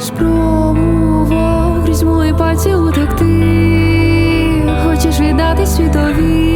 спробував крізь мої пальці утекти, хочеш віддати світові.